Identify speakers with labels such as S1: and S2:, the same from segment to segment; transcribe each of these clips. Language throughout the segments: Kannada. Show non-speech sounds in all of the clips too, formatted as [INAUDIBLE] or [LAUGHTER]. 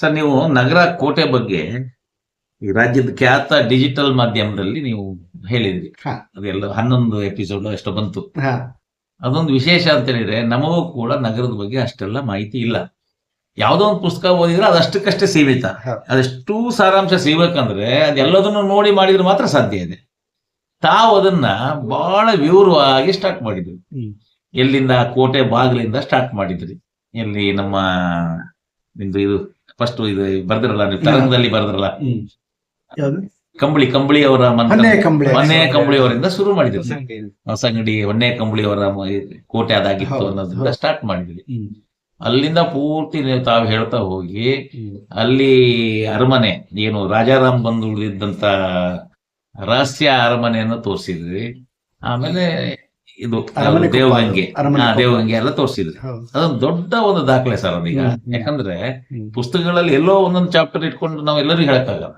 S1: ಸರ್ ನೀವು ನಗರ ಕೋಟೆ ಬಗ್ಗೆ ಈ ರಾಜ್ಯದ ಖ್ಯಾತ ಡಿಜಿಟಲ್ ಮಾಧ್ಯಮದಲ್ಲಿ ನೀವು ಹೇಳಿದ್ರಿ.
S2: ಹಾ.
S1: ಅದೆಲ್ಲ ಹನ್ನೊಂದು ಎಪಿಸೋಡ್ ಅಷ್ಟು ಬಂತು.
S2: ಹಾ.
S1: ಅದೊಂದು ವಿಶೇಷ ಅಂತ ಹೇಳಿದ್ರೆ ನಮಗೂ ಕೂಡ ನಗರದ ಬಗ್ಗೆ ಅಷ್ಟೆಲ್ಲ ಮಾಹಿತಿ ಇಲ್ಲ. ಯಾವುದೋ ಒಂದು ಪುಸ್ತಕ ಓದಿದ್ರೆ ಅದಷ್ಟಕ್ಕಷ್ಟೇ ಸೀಮಿತ. ಅದೆಷ್ಟು ಸಾರಾಂಶ ಸಿಗ್ಬೇಕಂದ್ರೆ ಅದೆಲ್ಲದನ್ನು ನೋಡಿ ಮಾಡಿದ್ರೆ ಮಾತ್ರ ಸಾಧ್ಯ ಇದೆ. ತಾವು ಅದನ್ನ ಬಹಳ ವಿವರವಾಗಿ ಸ್ಟಾರ್ಟ್
S2: ಮಾಡಿದ್ರಿ.
S1: ಎಲ್ಲಿಂದ ಕೋಟೆ ಬಾಗಿಲಿಂದ ಸ್ಟಾರ್ಟ್ ಮಾಡಿದ್ರಿ. ಎಲ್ಲಿ ನಮ್ಮ ನಿಮ್ದು ಇದು ಫಸ್ಟ್ ಇದು ಬರ್ದಿರಲ್ಲ ನೀವು ತರಂಗದಲ್ಲಿ ಬರ್ದಿರಲ್ಲ. ಕಂಬಳಿ ಕಂಬಳಿ ಅವರ
S2: ಮನೆ ಕಂಬಳಿ.
S1: ಅವರಿಂದ ಶುರು ಮಾಡಿದ್ರಿ. ಸಂಗಡಿ ಹೊನ್ನೆ ಕಂಬಳಿ ಅವರ ಕೋಟೆ ಅದಾಗಿತ್ತು ಅನ್ನೋದ್ರಿಂದ ಸ್ಟಾರ್ಟ್ ಮಾಡಿದ್ವಿ. ಅಲ್ಲಿಂದ ಪೂರ್ತಿ ನೀವು ತಾವು ಹೇಳ್ತಾ ಹೋಗಿ ಅಲ್ಲಿ ಅರಮನೆ ಏನು ರಾಜಾರಾಮ್ ಬಂದು ಉಳಿದಿದ್ದಂತ ರಹಸ್ಯ ಅರಮನೆಯನ್ನು ತೋರಿಸಿದ್ವಿ ಆಮೇಲೆ ಇದು ದೇವಗಂಗೆ. ದೇವಗಂಗೆ ಎಲ್ಲ ತೋರಿಸಿದ್ರಿ. ಅದೊಂದು ದೊಡ್ಡ ಒಂದು ದಾಖಲೆ ಸರ್ ಅದೀಗ. ಯಾಕಂದ್ರೆ ಪುಸ್ತಕಗಳಲ್ಲಿ ಎಲ್ಲೋ ಒಂದೊಂದು ಚಾಪ್ಟರ್ ಇಟ್ಕೊಂಡು ನಾವು ಎಲ್ಲರಿಗೂ ಹೇಳಕ್ಕಾಗಲ್ಲ.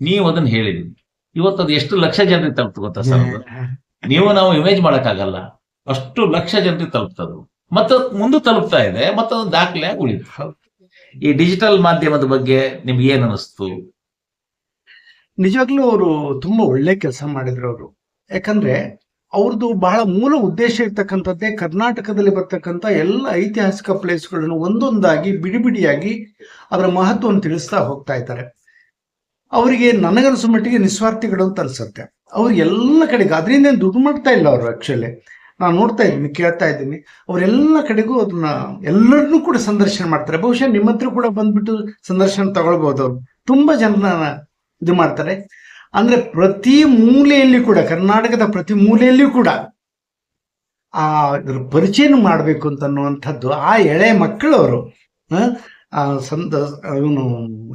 S1: ನೀವು ಅದನ್ನ ಹೇಳಿದ್ರಿ. ಇವತ್ತು ಅದು ಎಷ್ಟು ಲಕ್ಷ ಜನರಿಗೆ ತಲುಪ್ತು ಗೊತ್ತಾ ಸರ್ [LAUGHS] ನೀವು ನಾವು ಇಮೇಜ್ ಮಾಡಕ್ಕಾಗಲ್ಲ. ಅಷ್ಟು ಲಕ್ಷ ಜನರಿಗೆ ತಲುಪ್ತದು ಮತ್ತೆ ಮುಂದೆ ತಲುಪ್ತಾ ಇದೆ ಮತ್ತೆ ಅದು ದಾಖಲೆ ಉಳಿದ ಉಳಿತು ಈ ಡಿಜಿಟಲ್ ಮಾಧ್ಯಮದ ಬಗ್ಗೆ ನಿಮ್ಗೆ ಏನ್ ಅನಿಸ್ತು?
S2: ನಿಜವಾಗ್ಲೂ ಅವರು ತುಂಬಾ ಒಳ್ಳೆ ಕೆಲಸ ಮಾಡಿದ್ರು ಅವರು. ಯಾಕಂದ್ರೆ ಅವ್ರದ್ದು ಬಹಳ ಮೂಲ ಉದ್ದೇಶ ಇರ್ತಕ್ಕಂಥದ್ದೇ ಕರ್ನಾಟಕದಲ್ಲಿ ಬರ್ತಕ್ಕಂಥ ಎಲ್ಲ ಐತಿಹಾಸಿಕ ಪ್ಲೇಸ್ಗಳನ್ನು ಒಂದೊಂದಾಗಿ ಬಿಡಿ ಬಿಡಿಯಾಗಿ ಅದರ ಮಹತ್ವವನ್ನು ತಿಳಿಸ್ತಾ ಹೋಗ್ತಾ ಇದ್ದಾರೆ. ಅವರಿಗೆ ನನಗನ್ಸೋ ಮಟ್ಟಿಗೆ ನಿಸ್ವಾರ್ಥಿಗಳು ಅಂತ ಅನ್ಸುತ್ತೆ. ಅವ್ರು ಎಲ್ಲ ಕಡೆಗೆ ಅದರಿಂದ ದುಡ್ಡು ಮಾಡ್ತಾ ಇಲ್ಲ ಅವರು ಆ್ಯಕ್ಚುಲಿ ನಾನು ನೋಡ್ತಾ ಇದ್ದೀನಿ, ಕೇಳ್ತಾ ಇದ್ದೀನಿ. ಅವರೆಲ್ಲ ಕಡೆಗೂ ಅದನ್ನ ಎಲ್ಲರನ್ನೂ ಕೂಡ ಸಂದರ್ಶನ ಮಾಡ್ತಾರೆ. ಬಹುಶಃ ನಿಮ್ಮ ಕೂಡ ಬಂದ್ಬಿಟ್ಟು ಸಂದರ್ಶನ ತಗೊಳ್ಬಹುದು ಅವ್ರು. ತುಂಬಾ ಜನರನ್ನ ಇದು ಮಾಡ್ತಾರೆ. ಅಂದ್ರೆ ಪ್ರತಿ ಮೂಲೆಯಲ್ಲಿ ಕೂಡ ಕರ್ನಾಟಕದ ಪ್ರತಿ ಮೂಲೆಯಲ್ಲಿಯೂ ಕೂಡ ಆ ಪರಿಚಯ ಪರಿಚಯನ ಮಾಡಬೇಕು ಅಂತ ಅನ್ನುವಂಥದ್ದು ಆ ಎಳೆ ಮಕ್ಕಳು ಅವರು ಆ ಸಂದ ಅವನು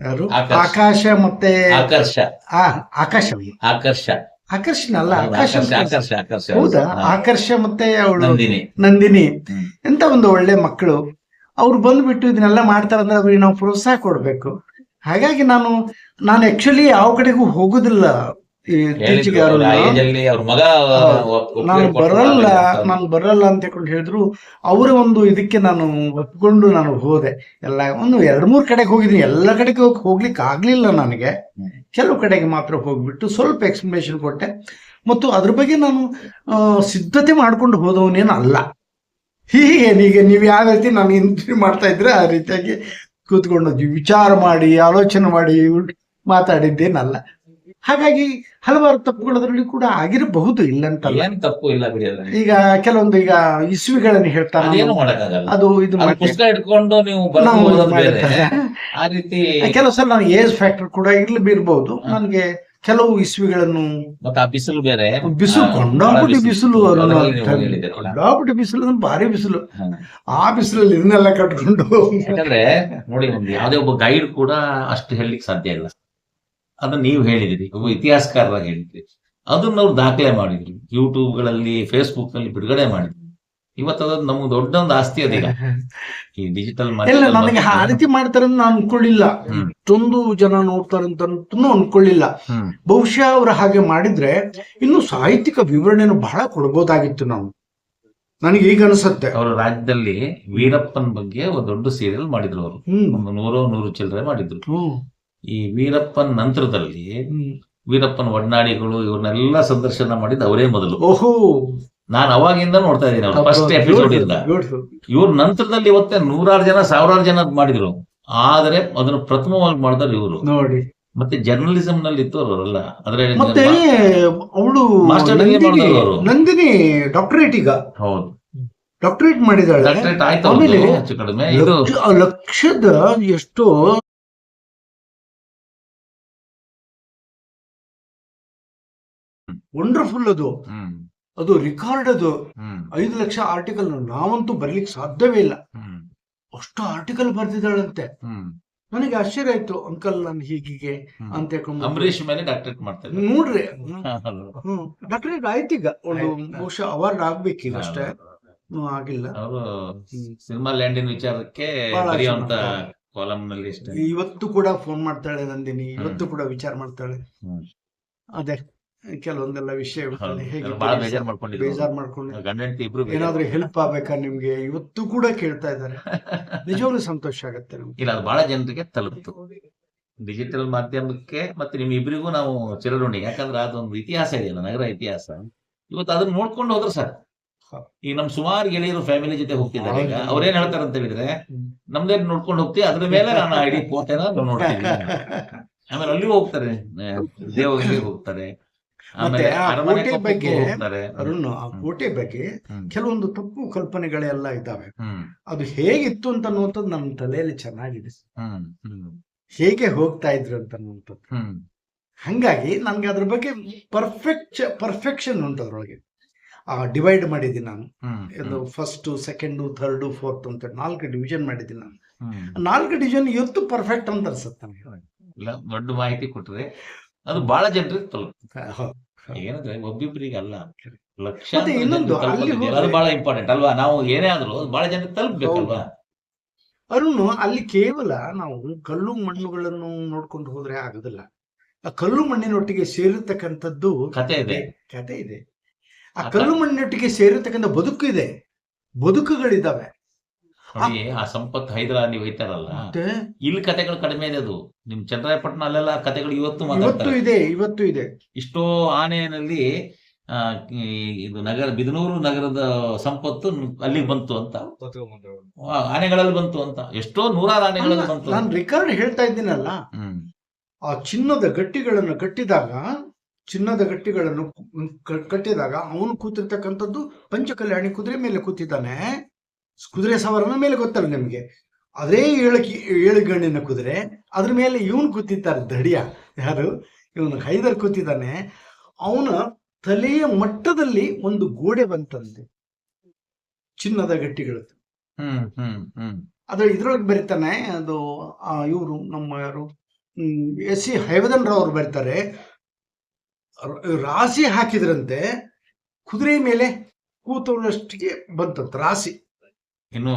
S2: ಯಾರು?
S1: ಆಕಾಶ.
S2: ಮತ್ತೆ
S1: ಆಕರ್ಷ.
S2: ಆ ಆಕಾಶ
S1: ಆಕರ್ಷ.
S2: ಆಕರ್ಷಣ ಅಲ್ಲ ಆಕಾಶ ಹೌದಾ? ಆಕರ್ಷ ಮತ್ತೆ ಅವಳು
S1: ನಂದಿನಿ.
S2: ನಂದಿನಿ. ಎಂತ ಒಂದು ಒಳ್ಳೆ ಮಕ್ಕಳು. ಅವ್ರು ಬಂದ್ಬಿಟ್ಟು ಇದನ್ನೆಲ್ಲ ಮಾಡ್ತಾರಂದ್ರೆ ಅವ್ರಿಗೆ ನಾವು ಪ್ರೋತ್ಸಾಹ ಕೊಡ್ಬೇಕು. ಹಾಗಾಗಿ ನಾನು ನಾನು ಆಕ್ಚುಲಿ ಯಾವ ಕಡೆಗೂ ಹೋಗುದಿಲ್ಲ ನಾನು ಬರಲ್ಲ ನಾನು ಬರಲ್ಲ ಅಂತ ಹೇಳ್ಕೊಂಡು ಹೇಳಿದ್ರು. ಅವರ ಒಂದು ಇದಕ್ಕೆ ನಾನು ಒಪ್ಕೊಂಡು ನಾನು ಹೋದೆ. ಎಲ್ಲ ಒಂದು ಎರಡ್ ಮೂರ್ ಕಡೆಗೆ ಹೋಗಿದ್ದೀನಿ. ಎಲ್ಲ ಕಡೆಗೆ ಹೋಗ್ ಹೋಗ್ಲಿಕ್ಕೆ ಆಗ್ಲಿಲ್ಲ ನನಗೆ. ಕೆಲವು ಕಡೆಗೆ ಮಾತ್ರ ಹೋಗ್ಬಿಟ್ಟು ಸ್ವಲ್ಪ ಎಕ್ಸ್ಪ್ಲನೇಷನ್ ಕೊಟ್ಟೆ. ಮತ್ತು ಅದ್ರ ಬಗ್ಗೆ ನಾನು ಸಿದ್ಧತೆ ಮಾಡ್ಕೊಂಡು ಹೋದವನೇನು ಅಲ್ಲ ಹೀಗೆ ಈಗ ನೀವು ಯಾವ ರೀತಿ ನಾನು ಎಂಟ್ರಿ ಮಾಡ್ತಾ ಇದ್ರೆ ಆ ರೀತಿಯಾಗಿ ಕೂತ್ಕೊಂಡು ವಿಚಾರ ಮಾಡಿ ಆಲೋಚನೆ ಮಾಡಿ ಮಾತಾಡಿದ್ದೇನಲ್ಲ. ಹಾಗಾಗಿ ಹಲವಾರು ತಪ್ಪುಗಳು ಅದರಲ್ಲಿ ಕೂಡ ಆಗಿರಬಹುದು ಇಲ್ಲ ಅಂತಲ್ಲ
S1: ಏನ್ ತಪ್ಪು ಇಲ್ಲ ಬಿಡಿ
S2: ಈಗ ಕೆಲವೊಂದು ಈಗ ಇಸ್ವಿಗಳನ್ನು ಹೇಳ್ತಾರೆ. ಅದು ಇದು.
S1: ಪುಸ್ತಕ ಇಟ್ಕೊಂಡು ನೀವು. ಆ ರೀತಿ
S2: ಕೆಲವು ಸಲ ನನಗೆ ಏಜ್ ಫ್ಯಾಕ್ಟರ್ ಕೂಡ ಇರ್ಲಿ ಬೀರ್ಬಹುದು ನನಗೆ ಕೆಲವು ಇಸ್ವಿಗಳನ್ನು
S1: ಮತ್ತೆ ಬಿಸಿಲು ಬೇರೆ.
S2: ಬಿಸಿಲು
S1: ಬಹಳ
S2: ಬಿಸಿಲು. ಕೊಂಡಾಪುಟಿ ಬಿಸಿಲು ಅಂದ್ರೆ ಭಾರಿ ಬಿಸಿಲು. ಆ ಬಿಸಿಲಲ್ಲಿ ಇದನ್ನೆಲ್ಲ ಕಟ್ಕೊಂಡು
S1: ಯಾಕಂದ್ರೆ ನೋಡಿ ಯಾವುದೇ ಒಬ್ಬ ಗೈಡ್ ಕೂಡ ಅಷ್ಟು ಹೇಳಲಿಕ್ಕೆ ಸಾಧ್ಯ ಇಲ್ಲ. ಅದನ್ನ ನೀವು ಹೇಳಿದಿರಿ. ಒಬ್ಬ ಇತಿಹಾಸಕಾರರಾಗಿ ಹೇಳಿದ್ರಿ. ಅದನ್ನ ಅವ್ರು ದಾಖಲೆ ಮಾಡಿದ್ರಿ. ಯೂಟ್ಯೂಬ್ಗಳಲ್ಲಿ ಫೇಸ್ಬುಕ್ನಲ್ಲಿ ಬಿಡುಗಡೆ ಮಾಡಿದ್ರಿ. ಇವತ್ತು ಅದು ನಮ್ಗೆ ದೊಡ್ಡ ಒಂದು ಆಸ್ತಿ ಅದೀಗ ಈ ಡಿಜಿಟಲ್
S2: ಇಲ್ಲ ನನಗೆ ಆ ರೀತಿ ಮಾಡ್ತಾರೆ ಅಂತ ನಾನು ಅನ್ಕೊಳ್ಳಿಲ್ಲ. ಇಷ್ಟೊಂದು ಜನ ನೋಡ್ತಾರೆ ಅಂತ ಅನ್ಕೊಳ್ಳಿಲ್ಲ. ಬಹುಶಃ ಅವ್ರು ಹಾಗೆ ಮಾಡಿದ್ರೆ ಇನ್ನು ಸಾಹಿತ್ಯಿಕ ವಿವರಣೆಯನ್ನು ಬಹಳ ಕೊಡ್ಬೋದಾಗಿತ್ತು ನಾವು. ನನಗೆ ಈಗ ಅನ್ಸುತ್ತೆ.
S1: ಅವರ ರಾಜ್ಯದಲ್ಲಿ ವೀರಪ್ಪನ್ ಬಗ್ಗೆ ಒಂದು ದೊಡ್ಡ ಸೀರಿಯಲ್ ಮಾಡಿದ್ರು ಅವರು. ಒಂದು ನೂರೋ ನೂರು ಚಿಲ್ಲರೆ ಮಾಡಿದ್ರು. ಈ ವೀರಪ್ಪನ್ ನಂತರದಲ್ಲಿ. ವೀರಪ್ಪನ್ ಒಡನಾಡಿಗಳು ಇವ್ರನ್ನೆಲ್ಲ ಸಂದರ್ಶನ ಮಾಡಿದ್ದು ಅವರೇ ಮೊದಲು.
S2: ಓಹೋ.
S1: ನಾನು ಅವಾಗಿಂದ ನೋಡ್ತಾ ಇದ್ದೀನಿ ಅವ್ರು ಫಸ್ಟ್ ಎಪಿಸೋಡ್ ಇಂದ. ಇವ್ರ ನಂತರದಲ್ಲಿ ಇವತ್ತೆ ನೂರಾರು ಜನ ಸಾವಿರಾರು ಜನ ಮಾಡಿದ್ರು. ಆದ್ರೆ ಅದನ್ನ ಪ್ರಥಮವಾಗಿ ಮಾಡಿದ್ರು ಇವರು.
S2: ನೋಡಿ.
S1: ಮತ್ತೆ ಜರ್ನಲಿಸಂ ನಲ್ಲಿ ಇತ್ತು ಅವರಲ್ಲ
S2: ಮತ್ತೆ ಅವಳು ನಂದಿನಿ ಡಾಕ್ಟರೇಟ್ ಈಗ.
S1: ಹೌದು.
S2: ಡಾಕ್ಟರೇಟ್ ಮಾಡಿದಾಳೆ.
S1: ಡಾಕ್ಟರೇಟ್ ಆಯ್ತು
S2: ಆಮೇಲೆ
S1: ಕಡಿಮೆ. ಇದು
S2: ಲಕ್ಷದ ಎಷ್ಟೋ ವಂಡರ್ಫುಲ್ ಅದು. ಅದು ರಿಕಾರ್ಡ್ ಅದು ಐದು ಲಕ್ಷ ಆರ್ಟಿಕಲ್ ನಾವಂತೂ ಬರ್ಲಿಕ್ಕೆ ಸಾಧ್ಯವೇ ಇಲ್ಲ. ಅಷ್ಟು ಆರ್ಟಿಕಲ್ ಬರ್ದಿದ್ದಾಳಂತೆ. ನನಗೆ ಆಶ್ಚರ್ಯ ಆಯ್ತು ಅಂಕಲ್ ನಾನು ಹೀಗೀಗೆ ಅಂತ ಹೇಳ್ಕೊಂಡು.
S1: ಅಂಬರೀಷ್ ಮೇಲೆ ಡಾಕ್ಟರೇಟ್ ಮಾಡ್ತಾರೆ
S2: ನೋಡ್ರಿ. ಡಾಕ್ಟರೇಟ್ ಆಯ್ತು ಈಗ ಒಂದು. ಬಹುಶಃ ಅವಾರ್ಡ್ ಆಗ್ಬೇಕೀಗ ಅಷ್ಟೇ. ಆಗಿಲ್ಲ.
S1: ಸಿನಿಮಾ ಲ್ಯಾಂಡಿನ ವಿಚಾರಕ್ಕೆ ಕಾಲಮ್ನಲ್ಲಿ
S2: ಇವತ್ತು ಕೂಡ ಫೋನ್ ಮಾಡ್ತಾಳೆ ನಂದಿನಿ. ಇವತ್ತು ಕೂಡ ವಿಚಾರ ಮಾಡ್ತಾಳೆ. ಅದೇ. ಕೆಲವೊಂದೆಲ್ಲ
S1: ವಿಷಯ ಬೇಜಾರ್ ಮಾಡ್ಕೊಂಡಿದ್ರು.
S2: ಬೇಜಾರ್ ಮಾಡ್ಕೊಂಡು
S1: ಗಂಡ ಹೆಂಡತಿ ಇಬ್ರು.
S2: ಏನಾದ್ರೂ ಹೆಲ್ಪ್ ಆಗ್ಬೇಕಾ ನಿಮ್ಗೆ? ಇವತ್ತು ಕೂಡ ಕೇಳ್ತಾ ಇದ್ದಾರೆ. [LAUGHS] ನಿಜವಾಗ್ಲೂ ಸಂತೋಷ ಆಗುತ್ತೆ ನಮ್ಗೆ.
S1: ಇಲ್ಲ ಅದು ಬಹಳ ಜನರಿಗೆ ತಲುಪ್ತು. ಡಿಜಿಟಲ್ ಮಾಧ್ಯಮಕ್ಕೆ ಮತ್ತೆ ನಿಮ್ ಇಬ್ಬರಿಗೂ ನಾವು ಚಿರಋಣಿ. ಯಾಕಂದ್ರೆ ಅದೊಂದು ಇತಿಹಾಸ ಇದೆ ನಗರ ಇತಿಹಾಸ. ಇವತ್ತು ಅದನ್ನ ನೋಡ್ಕೊಂಡು ಹೋದ್ರೆ ಸರ್. ಈಗ ನಮ್ ಸುಮಾರು ಗೆಳೆಯರು ಫ್ಯಾಮಿಲಿ ಜೊತೆ ಹೋಗ್ತಿದ್ದಾರೆ ಈಗ. ಅವ್ರೇನ್ ಹೇಳ್ತಾರೆ ಅಂತ ಹೇಳಿದ್ರೆ. ನಮ್ದೇ ನೋಡ್ಕೊಂಡು ಹೋಗ್ತೀವಿ ಅದ್ರ ಮೇಲೆ ನಾನು ಐಡಿ ಕೋಟೆನ ನೋಡ್ತೀನಿ. [LAUGHS] ಆಮೇಲೆ ಅಲ್ಲಿಗೂ ಹೋಗ್ತಾರೆ. ದೇವಗಿರಿಗೆ ಹೋಗ್ತಾರೆ.
S2: ಮತ್ತೆ ಆ ಕೋಟೆ ಬಗ್ಗೆ ಅರುಣ್ ಆ ಕೋಟೆ ಬಗ್ಗೆ ಕೆಲವೊಂದು ತಪ್ಪು ಕಲ್ಪನೆಗಳೆಲ್ಲ ಇದ್ದಾವೆ. ಅದು ಹೇಗಿತ್ತು ಅಂತ ಅನ್ನುವಂಥದ್ದು ನಮ್ಮ ತಲೆಯಲ್ಲಿ ಚೆನ್ನಾಗಿದೆ. ಹೇಗೆ ಹೋಗ್ತಾ ಇದ್ರು ಅಂತ ಅನ್ನುವಂಥದ್ದು. ಹಂಗಾಗಿ ನನ್ಗೆ ಅದ್ರ ಬಗ್ಗೆ ಪರ್ಫೆಕ್ಟ್ ಪರ್ಫೆಕ್ಷನ್ ಉಂಟು ಅದ್ರೊಳಗೆ ಆ ಡಿವೈಡ್ ಮಾಡಿದ್ದೀನಿ ನಾನು. ಫಸ್ಟ್ ಸೆಕೆಂಡು ಥರ್ಡು ಫೋರ್ತ್ ಅಂತ ನಾಲ್ಕು ಡಿವಿಷನ್ ಮಾಡಿದ್ದೀನಿ ನಾನು. ನಾಲ್ಕು ಡಿವಿಷನ್ ಇವತ್ತು ಪರ್ಫೆಕ್ಟ್ ಅಂತ ಅನ್ಸುತ್ತೆ ನನಗೆ.
S1: ದೊಡ್ಡ ಮಾಹಿತಿ ಕೊಟ್ರೆ ಅದು ಬಹಳ ಜನರಿಗೆ
S2: ತಲುಪುತ್ತೆ.
S1: ಏನಂದ್ರೆ ಒಬ್ಬಿಬ್ಬರಿಗೆ ಅಲ್ಲ ಲಕ್ಷ ಅದು ಬಹಳ ಇಂಪಾರ್ಟೆಂಟ್ ಅಲ್ವಾ? ನಾವು ಏನೇ ಆದ್ರೂ ಬಹಳ ಜನರಿಗೆ ತಲುಪಬೇಕಲ್ವಾ?
S2: ಅರುಣ್ ಅಲ್ಲಿ ಕೇವಲ ನಾವು ಕಲ್ಲು ಮಣ್ಣುಗಳನ್ನು ನೋಡ್ಕೊಂಡು ಹೋದ್ರೆ ಆಗುದಿಲ್ಲ. ಆ ಕಲ್ಲು ಮಣ್ಣಿನೊಟ್ಟಿಗೆ ಸೇರಿರ್ತಕ್ಕಂಥದ್ದು
S1: ಕತೆ ಇದೆ.
S2: ಕತೆ ಇದೆ. ಆ ಕಲ್ಲು ಮಣ್ಣಿನೊಟ್ಟಿಗೆ ಸೇರಿರ್ತಕ್ಕಂಥ ಬದುಕು ಇದೆ. ಬದುಕುಗಳಿದಾವೆ.
S1: ನೋಡಿ ಆ ಸಂಪತ್ ಒಯ್ತಾರಲ್ಲ
S2: ಮತ್ತೆ?
S1: ಇಲ್ಲಿ ಕತೆಗಳು ಕಡಿಮೆ ಇದೆ ಅದು. ನಿಮ್ ಚಂದ್ರಾಯಪಟ್ಟಣ ಅಲ್ಲೆಲ್ಲ ಕತೆಗಳು ಇವತ್ತು
S2: ಇವತ್ತು ಇದೆ ಇವತ್ತು ಇದೆ.
S1: ಇಷ್ಟೋ ಆನೆಯಲ್ಲಿ ಆ, ಇದು ನಗರ ಬಿದನೂರು ನಗರದ ಸಂಪತ್ತು ಅಲ್ಲಿಗೆ ಬಂತು ಅಂತ. ಆನೆಗಳಲ್ಲಿ ಬಂತು ಅಂತ. ಎಷ್ಟೋ ನೂರಾರು ಆನೆಗಳಲ್ಲಿ ಬಂತು.
S2: ನಾನು ರಿಕಾರ್ಡ್ ಹೇಳ್ತಾ ಇದ್ದೀನಲ್ಲ. ಆ ಚಿನ್ನದ ಗಟ್ಟಿಗಳನ್ನು ಕಟ್ಟಿದಾಗ ಚಿನ್ನದ ಗಟ್ಟಿಗಳನ್ನು ಕಟ್ಟಿದಾಗ ಅವನು ಕೂತಿರ್ತಕ್ಕಂಥದ್ದು ಪಂಚಕಲ್ಯಾಣಿ ಕುದುರೆ ಮೇಲೆ ಕೂತಿದ್ದಾನೆ. ಕುದುರೆ ಸವಾರನ ಮೇಲೆ ಗೊತ್ತಲ್ಲ ನಿಮ್ಗೆ. ಅದೇ ಏಳು ಏಳು ಗಣ್ಣಿನ ಕುದುರೆ ಅದ್ರ ಮೇಲೆ ಇವನು ಕೂತಿದ್ದಾರೆ ದಡಿಯ. ಯಾರು? ಇವನು ಹೈದರ್ ಕೂತಿದ್ದಾನೆ. ಅವನ ತಲೆಯ ಮಟ್ಟದಲ್ಲಿ ಒಂದು ಗೋಡೆ ಬಂತಂತೆ. ಚಿನ್ನದ ಗಟ್ಟಿಗಳು
S1: ಹ್ಮ್ ಹ್ಮ್ ಹ್ಮ್.
S2: ಅದು ಇದ್ರೊಳಗೆ ಬರೀತಾನೆ ಅದು ಇವರು ನಮ್ಮ ಯಾರು? ಎಸ್ ಸಿ ಹೈವದನ್ ರಾವ್ ಅವ್ರು ಬರ್ತಾರೆ. ರಾಶಿ ಹಾಕಿದ್ರಂತೆ ಕುದುರೆ ಮೇಲೆ ಕೂತವರಷ್ಟಿಗೆ ಬಂತಂತ ರಾಶಿ.
S1: ಇನ್ನು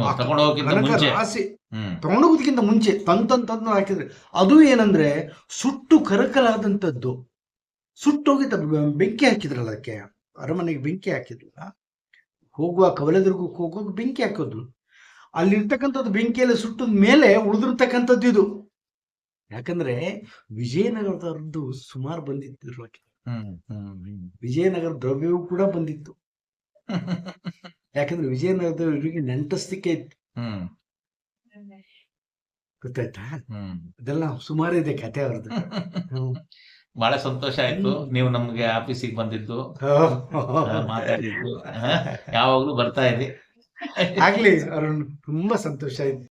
S1: ಮುಂಚೆ.
S2: ರಾಶಿ ತಗೊಂಡೋಗೋದಕ್ಕಿಂತ ಮುಂಚೆ ತನ್ ತನ್ ತಂದು ಹಾಕಿದ್ರೆ ಅದು ಏನಂದ್ರೆ ಸುಟ್ಟು ಕರಕಲಾದಂಥದ್ದು ಸುಟ್ಟೋಗಿದ್ದ ಬೆಂಕಿ ಹಾಕಿದ್ರಲ್ಲ ಅದಕ್ಕೆ. ಅರಮನೆಗೆ ಬೆಂಕಿ ಹಾಕಿದ್ರಲ್ಲ. ಹೋಗುವ ಕವಲದುರ್ಗಕ್ಕೆ ಹೋಗುವಾಗ ಬೆಂಕಿ ಹಾಕೋದು. ಅಲ್ಲಿರ್ತಕ್ಕಂಥದ್ದು ಬೆಂಕಿಯಲ್ಲಿ ಸುಟ್ಟದ ಮೇಲೆ ಉಳಿದಿರ್ತಕ್ಕಂಥದ್ದು ಇದು. ಯಾಕಂದ್ರೆ ವಿಜಯನಗರದವ್ರದ್ದು ಸುಮಾರು ಬಂದಿತ್ತು ವಿಜಯನಗರ ದ್ರವ್ಯವೂ ಕೂಡ ಬಂದಿತ್ತು. [LAUGHS] ಯಾಕಂದ್ರೆ ವಿಜಯನಗರದವರಿಗೆ ನೆಂಟಸ್ತಿಕೆ ಇತ್ತು
S1: ಹ್ಮ್.
S2: ಗೊತ್ತಾಯ್ತಾ?
S1: ಹ್ಮ್.
S2: ಅದೆಲ್ಲ ಸುಮಾರು ಇದೆ ಕತೆ ಅವ್ರದ್ದು. [LAUGHS]
S1: ಬಹಳ ಸಂತೋಷ ಆಯ್ತು. ನೀವು ನಮ್ಗೆ ಆಫೀಸಿಗೆ ಬಂದಿದ್ದು. ಮಾತಾಡಿದ್ದು. ಯಾವಾಗ್ಲೂ ಬರ್ತಾ ಇದೆ
S2: ಆಗ್ಲಿ ಅವ್ರ ತುಂಬಾ ಸಂತೋಷ ಆಯ್ತು.